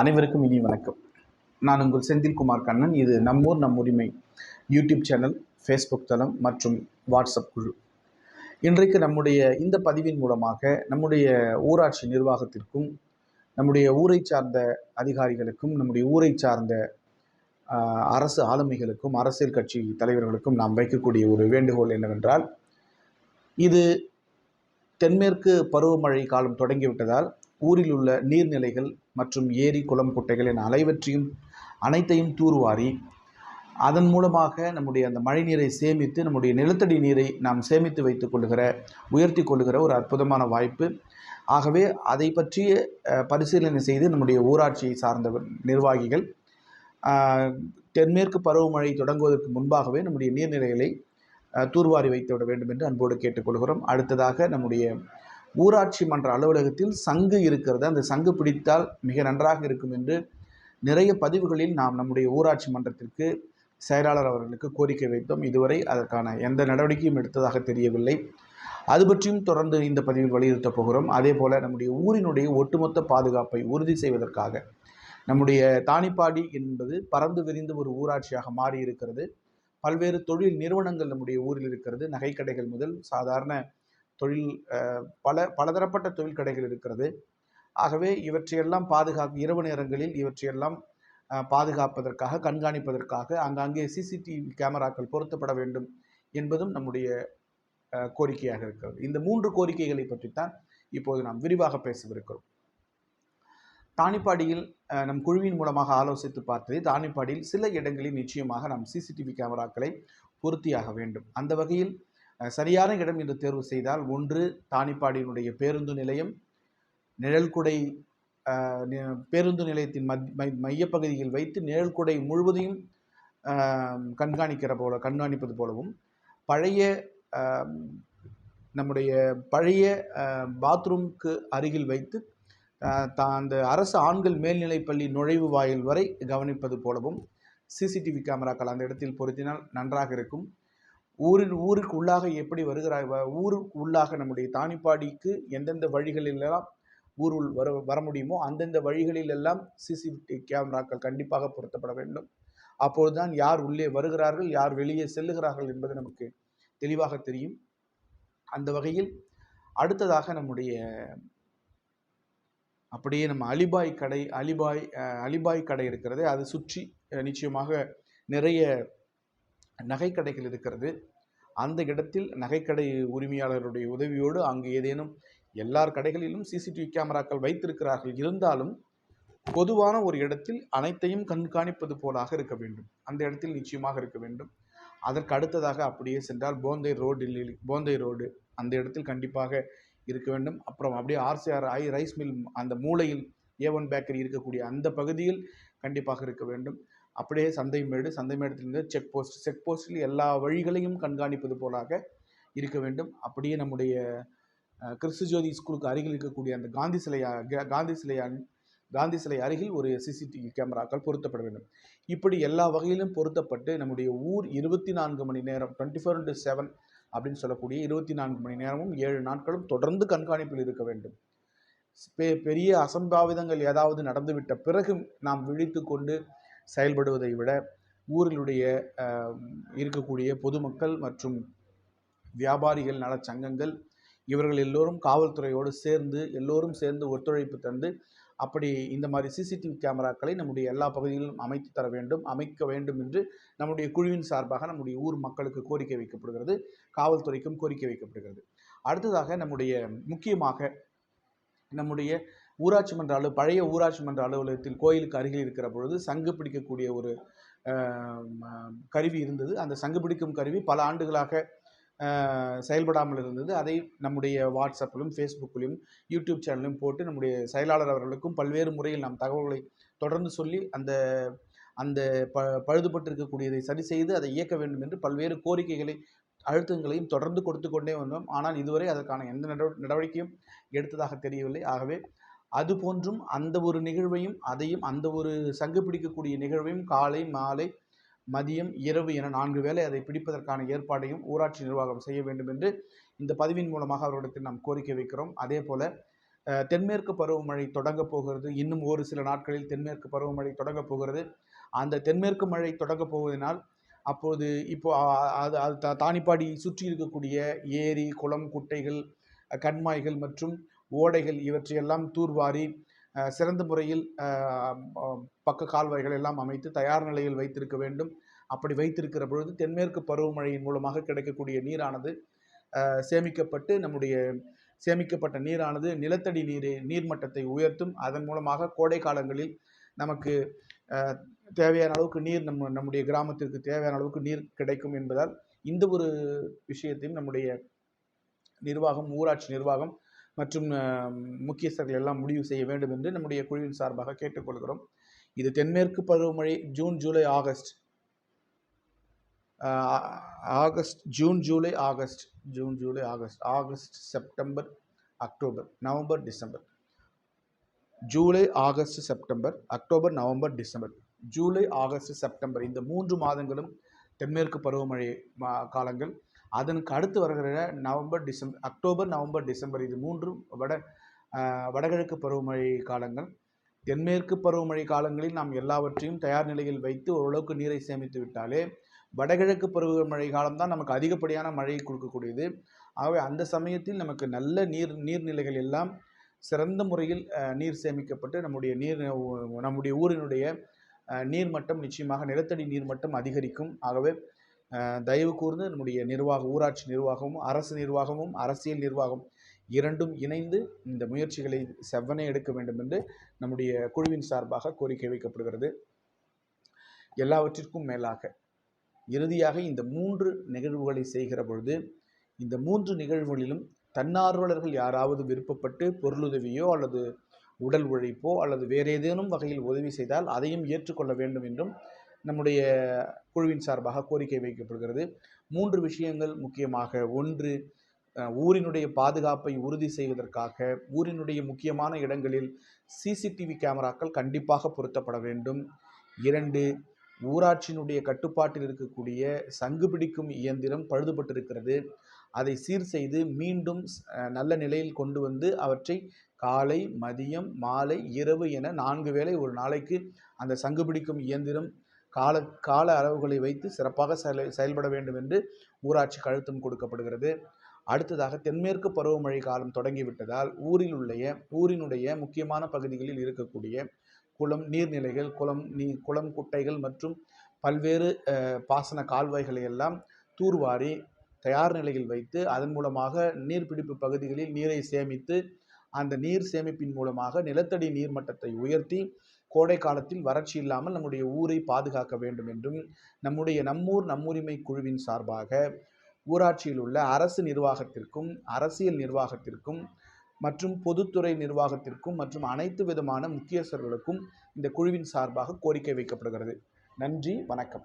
அனைவருக்கும் இனி வணக்கம். நான் உங்கள் செந்தில்குமார் கண்ணன். இது நம்மூர் நம் உரிமை யூடியூப் சேனல் ஃபேஸ்புக் தளம் மற்றும் வாட்ஸ்அப் குழு. இன்றைக்கு நம்முடைய இந்த பதிவின் மூலமாக நம்முடைய ஊராட்சி நிர்வாகத்திற்கும் நம்முடைய ஊரை சார்ந்த அதிகாரிகளுக்கும் நம்முடைய ஊரை சார்ந்த அரசு ஆளுமைகளுக்கும் அரசியல் கட்சி தலைவர்களுக்கும் நாம் வைக்கக்கூடிய ஒரு வேண்டுகோள் என்னவென்றால் இது தென்மேற்கு பருவமழை காலம் தொடங்கிவிட்டதால் ஊரில் உள்ள நீர்நிலைகள் மற்றும் ஏரி குளம் குட்டைகள் என அலைவற்றையும் அனைத்தையும் தூர்வாரி அதன் மூலமாக நம்முடைய அந்த மழை நீரை சேமித்து நம்முடைய நிலத்தடி நீரை நாம் சேமித்து வைத்துக் கொள்கிற உயர்த்தி கொள்கிற ஒரு அற்புதமான வாய்ப்பு. ஆகவே அதை பற்றிய பரிசீலனை செய்து நம்முடைய ஊராட்சியை சார்ந்த நிர்வாகிகள் தென்மேற்கு பருவமழை தொடங்குவதற்கு முன்பாகவே நம்முடைய நீர்நிலைகளை தூர்வாரி வைத்து விட வேண்டும் என்று அன்போடு கேட்டுக்கொள்கிறோம். அடுத்ததாக நம்முடைய ஊராட்சி மன்ற அலுவலகத்தில் சங்கு இருக்கிறது. அந்த சங்கு பிடித்தால் மிக நன்றாக இருக்கும் என்று நிறைய பதிவுகளில் நாம் நம்முடைய ஊராட்சி மன்றத்திற்கு செயலாளர் அவர்களுக்கு கோரிக்கை வைத்தோம். இதுவரை அதற்கான எந்த நடவடிக்கையும் எடுத்ததாக தெரியவில்லை. அது பற்றியும் தொடர்ந்து இந்த பதிவில் வலியுறுத்தப் போகிறோம். அதே போல் நம்முடைய ஊரினுடைய ஒட்டுமொத்த பாதுகாப்பை உறுதி செய்வதற்காக நம்முடைய தானிப்பாடி என்பது பறந்து விரிந்த ஒரு ஊராட்சியாக மாறி இருக்கிறது பல்வேறு தொழில் நிறுவனங்கள் நம்முடைய ஊரில் இருக்கிறது. நகைக்கடைகள் முதல் சாதாரண தொழில் பல பலதரப்பட்ட தொழில் கடைகள் இருக்கிறது. ஆகவே இவற்றையெல்லாம் பாதுகாப்பு இரவு நேரங்களில் இவற்றையெல்லாம் பாதுகாப்பதற்காக கண்காணிப்பதற்காக அங்கங்கே சிசிடிவி கேமராக்கள் பொருத்தப்பட வேண்டும் என்பதும் நம்முடைய கோரிக்கையாக இருக்கிறது. இந்த மூன்று கோரிக்கைகளை பற்றித்தான் இப்போது நாம் விரிவாக பேசவிருக்கிறோம். தானிப்பாடியில் நம் குழுவின் மூலமாக ஆலோசித்து பார்த்தது தானிப்பாடியில் சில இடங்களில் நிச்சயமாக நாம் சிசிடிவி கேமராக்களை பொருத்தியாக வேண்டும். அந்த வகையில் சரியான இடம் என்று தேர்வு செய்தால் ஒன்று தானிப்பாடியினுடைய பேருந்து நிலையம் நிழல்குடை பேருந்து நிலையத்தின் மத் மை- மையப்பகுதியில் வைத்து நிழல்குடை முழுவதையும் கண்காணிக்கிற போல கண்காணிப்பது போலவும் பழைய நம்முடைய பழைய பாத்ரூம்க்கு அருகில் வைத்து தான் அந்த அரசு ஆண்கள் மேல்நிலைப்பள்ளி நுழைவு வாயில் வரை கவனிப்பது போலவும் சிசிடிவி கேமராக்கள் அந்த இடத்தில் பொருத்தினால் நன்றாக இருக்கும். ஊரின் ஊருக்கு உள்ளாக எப்படி வருகிறாய்? வ- ஊருக்கு உள்ளாக நம்முடைய தானிப்பாடிக்கு எந்தெந்த வழிகளிலெல்லாம் ஊர் உள் வர வர முடியுமோ அந்தந்த வழிகளில் எல்லாம் சிசிடிவி கேமராக்கள் கண்டிப்பாக பொருத்தப்பட வேண்டும். அப்போதுதான் யார் உள்ளே வருகிறார்கள் யார் வெளியே செல்லுகிறார்கள் என்பது நமக்கு தெளிவாக தெரியும். அந்த வகையில் அடுத்ததாக நம்முடைய அப்படியே நம்ம அலிபாய் கடை அலிபாய் அலிபாய் கடை இருக்கிறது அது சுற்றி நிச்சயமாக நிறைய நகைக்கடைகள் இருக்கிறது. அந்த இடத்தில் நகைக்கடை உரிமையாளருடைய உதவியோடு அங்கு ஏதேனும் எல்லார் கடைகளிலும் சிசிடிவி கேமராக்கள் வைத்திருக்கிறார்கள். இருந்தாலும் பொதுவான ஒரு இடத்தில் அனைத்தையும் கண்காணிப்பது போலாக இருக்க வேண்டும். அந்த இடத்தில் நிச்சயமாக இருக்க வேண்டும். அதற்கு அடுத்ததாக அப்படியே சென்றால் போந்தை ரோடில் போந்தை ரோடு அந்த இடத்தில் கண்டிப்பாக இருக்க வேண்டும். அப்புறம் அப்படியே ஆர்சிஆர் ஐ ரைஸ் மில் அந்த மூலையில் ஏ ஒன் பேக்கரி இருக்கக்கூடிய அந்த பகுதியில் கண்டிப்பாக இருக்க வேண்டும். அப்படியே சந்தைமேடு சந்தைமேடத்திலிருந்து செக் போஸ்ட் செக் போஸ்டில் எல்லா வழிகளையும் கண்காணிப்பது போலாக இருக்க வேண்டும். அப்படியே நம்முடைய கிறிஸ்து ஜோதி ஸ்கூலுக்கு அருகில் இருக்கக்கூடிய அந்த காந்தி சிலையா காந்தி சிலை காந்தி சிலை அருகில் ஒரு சிசிடிவி கேமராக்கள் பொருத்தப்பட வேண்டும். இப்படி எல்லா வகையிலும் பொருத்தப்பட்டு நம்முடைய ஊர் இருபத்தி நான்கு மணி நேரம் டுவெண்ட்டி ஃபோர் இன்ட்டு செவன் அப்படின்னு சொல்லக்கூடிய இருபத்தி நான்கு மணி நேரமும் ஏழு நாட்களும் தொடர்ந்து கண்காணிப்பில் இருக்க வேண்டும். பெ- பெரிய அசம்பாவிதங்கள் ஏதாவது நடந்துவிட்ட பிறகு நாம் விழித்து கொண்டு செயல்படுவதை விட ஊரிலுடைய இருக்கக்கூடிய பொதுமக்கள் மற்றும் வியாபாரிகள் நலச்சங்கங்கள் இவர்கள் எல்லோரும் காவல்துறையோடு சேர்ந்து எல்லோரும் சேர்ந்து ஒத்துழைப்பு தந்து அப்படி இந்த மாதிரி சிசிடிவி கேமராக்களை நம்முடைய எல்லா பகுதிகளிலும் அமைத்து தர வேண்டும் அமைக்க வேண்டும் என்று நம்முடைய குழுவின் சார்பாக நம்முடைய ஊர் மக்களுக்கு கோரிக்கை வைக்கப்படுகிறது காவல்துறைக்கும் கோரிக்கை வைக்கப்படுகிறது. அடுத்ததாக நம்முடைய முக்கியமாக நம்முடைய ஊராட்சி மன்ற அலுவல் பழைய ஊராட்சி மன்ற அலுவலகத்தில் கோயிலுக்கு அருகில் இருக்கிற பொழுது சங்கு பிடிக்கக்கூடிய ஒரு கருவி இருந்தது. அந்த சங்கு பிடிக்கும் கருவி பல ஆண்டுகளாக செயல்படாமல் இருந்தது. அதை நம்முடைய வாட்ஸ்அப்பிலும் ஃபேஸ்புக்கிலும் யூடியூப் சேனலும் போட்டு நம்முடைய செயலாளர் அவர்களுக்கும் பல்வேறு முறையில் நாம் தகவல்களை தொடர்ந்து சொல்லி அந்த அந்த ப பழுதுபட்டிருக்கக்கூடியதை சரி செய்து அதை இயக்க வேண்டும் என்று பல்வேறு கோரிக்கைகளை அழுத்தங்களையும் தொடர்ந்து கொடுத்து கொண்டே வந்தோம். ஆனால் இதுவரை அதற்கான எந்த நடவ- நடவடிக்கையும் எடுத்ததாக தெரியவில்லை. ஆகவே அது போன்றும் அந்த ஒரு நிகழ்வையும் அதையும் அந்த ஒரு சங்கு பிடிக்கக்கூடிய நிகழ்வையும் காலை மாலை மதியம் இரவு என நான்கு வேளை அதை பிடிப்பதற்கான ஏற்பாடையும் ஊராட்சி நிர்வாகம் செய்ய வேண்டும் என்று இந்த பதிவின் மூலமாக அவர்களிடத்தில் நாம் கோரிக்கை வைக்கிறோம். அதே போல தென்மேற்கு பருவமழை தொடங்கப் போகிறது. இன்னும் ஒரு சில நாட்களில் தென்மேற்கு பருவமழை தொடங்கப் போகிறது. அந்த தென்மேற்கு மழை தொடங்கப் போவதனால் அப்போது இப்போ அது அது தா- தானிப்பாடி சுற்றி இருக்கக்கூடிய ஏரி குளம் குட்டைகள் கண்மாய்கள் மற்றும் ஓடைகள் இவற்றையெல்லாம் தூர்வாரி சிறந்த முறையில் பக்க கால்வாய்கள் எல்லாம் அமைத்து தயார் நிலையில் வைத்திருக்க வேண்டும். அப்படி வைத்திருக்கிற பொழுது தென்மேற்கு பருவமழையின் மூலமாக கிடைக்கக்கூடிய நீரானது சேமிக்கப்பட்டு நம்முடைய சேமிக்கப்பட்ட நீரானது நிலத்தடி நீரை நீர்மட்டத்தை உயர்த்தும். அதன் மூலமாக கோடை காலங்களில் நமக்கு தேவையான அளவுக்கு நீர் நம்ம நம்முடைய கிராமத்திற்கு தேவையான அளவுக்கு நீர் கிடைக்கும் என்பதால் இந்த ஒரு விஷயத்தையும் நம்முடைய நிர்வாகம் ஊராட்சி நிர்வாகம் மற்றும் முக்கியஸ்தர்கள் எல்லாம் முடிவு செய்ய வேண்டும் என்று நம்முடைய குழுவின் சார்பாக கேட்டுக்கொள்கிறோம். இது தென்மேற்கு பருவமழை June July August. August June July August. June July August. August September October November December. July August September October November December. July August September. இந்த மூன்று மாதங்களும் தென்மேற்கு பருவமழை மா- காலங்கள். அதனுக்கு அடுத்து வருகிற November December October November December இது மூன்றும் வட வடகிழக்கு பருவமழை காலங்கள். தென்மேற்கு பருவமழை காலங்களில் நாம் எல்லாவற்றையும் தயார் நிலையில் வைத்து ஓரளவுக்கு நீரை சேமித்து விட்டாலே வடகிழக்கு பருவமழை காலம்தான் நமக்கு அதிகப்படியான மழையை கொடுக்கக்கூடியது. ஆகவே அந்த சமயத்தில் நமக்கு நல்ல நீர் நீர்நிலைகள் எல்லாம் சிறந்த முறையில் நீர் சேமிக்கப்பட்டு நம்முடைய நீர் நம்முடைய ஊரினுடைய நீர்மட்டம் நிச்சயமாக நிலத்தடி நீர்மட்டம் அதிகரிக்கும். ஆகவே தயவு கூர்ந்து நம்முடைய நிர்வாக ஊராட்சி நிர்வாகமும் அரசு நிர்வாகமும் அரசியல் நிர்வாகம் இரண்டும் இணைந்து இந்த முயற்சிகளை செவ்வனே எடுக்க வேண்டும் என்று நம்முடைய குழுவின் சார்பாக கோரிக்கை வைக்கப்படுகிறது. எல்லாவற்றிற்கும் மேலாக இறுதியாக இந்த மூன்று நிகழ்வுகளை செய்கிற பொழுது இந்த மூன்று நிகழ்வுகளிலும் தன்னார்வலர்கள் யாராவது விருப்பப்பட்டு பொருளுதவியோ அல்லது உடல் உழைப்போ அல்லது வேறு ஏதேனும் வகையில் உதவி செய்தால் அதையும் ஏற்றுக்கொள்ள வேண்டும் என்றும் நம்முடைய குழுவின் சார்பாக கோரிக்கை வைக்கப்படுகிறது. மூன்று விஷயங்கள் முக்கியமாக. ஒன்று ஊரினுடைய பாதுகாப்பை உறுதி செய்வதற்காக ஊரினுடைய முக்கியமான இடங்களில் சிசிடிவி கேமராக்கள் கண்டிப்பாக பொருத்தப்பட வேண்டும். இரண்டு ஊராட்சியினுடைய கட்டுப்பாட்டில் இருக்கக்கூடிய சங்கு பிடிக்கும் இயந்திரம் பழுதுபட்டிருக்கிறது. அதை சீர் செய்து மீண்டும் நல்ல நிலையில் கொண்டு வந்து அவற்றை காலை மதியம் மாலை இரவு என நான்கு வேளை ஒரு நாளைக்கு அந்த சங்கு பிடிக்கும் இயந்திரம் கால கால அளவுகளை வைத்து சிறப்பாக செயல் செயல்பட வேண்டும் என்று ஊராட்சிக்கு அழுத்தம் கொடுக்கப்படுகிறது. அடுத்ததாக தென்மேற்கு பருவமழை காலம் தொடங்கிவிட்டதால் ஊரில் உள்ள ஊரினுடைய முக்கியமான பகுதிகளில் இருக்கக்கூடிய குளம் நீர்நிலைகள் குளம் நீ குளம் குட்டைகள் மற்றும் பல்வேறு பாசன கால்வாய்களை எல்லாம் தூர்வாரி தயார் நிலையில் வைத்து அதன் மூலமாக நீர்பிடிப்பு பகுதிகளில் நீரை சேமித்து அந்த நீர் சேமிப்பின் மூலமாக நிலத்தடி நீர்மட்டத்தை உயர்த்தி கோடை காலத்தில் வறட்சி இல்லாமல் நம்முடைய ஊரை பாதுகாக்க வேண்டும் என்றும் நம்முடைய நம்மூர் நம்முரிமை குழுவின் சார்பாக ஊராட்சியில் உள்ள அரசு நிர்வாகத்திற்கும் அரசியல் நிர்வாகத்திற்கும் மற்றும் பொதுத்துறை நிர்வாகத்திற்கும் மற்றும் அனைத்து விதமான முக்கியஸ்தர்களுக்கும் இந்த குழுவின் சார்பாக கோரிக்கை வைக்கப்படுகிறது. நன்றி வணக்கம்.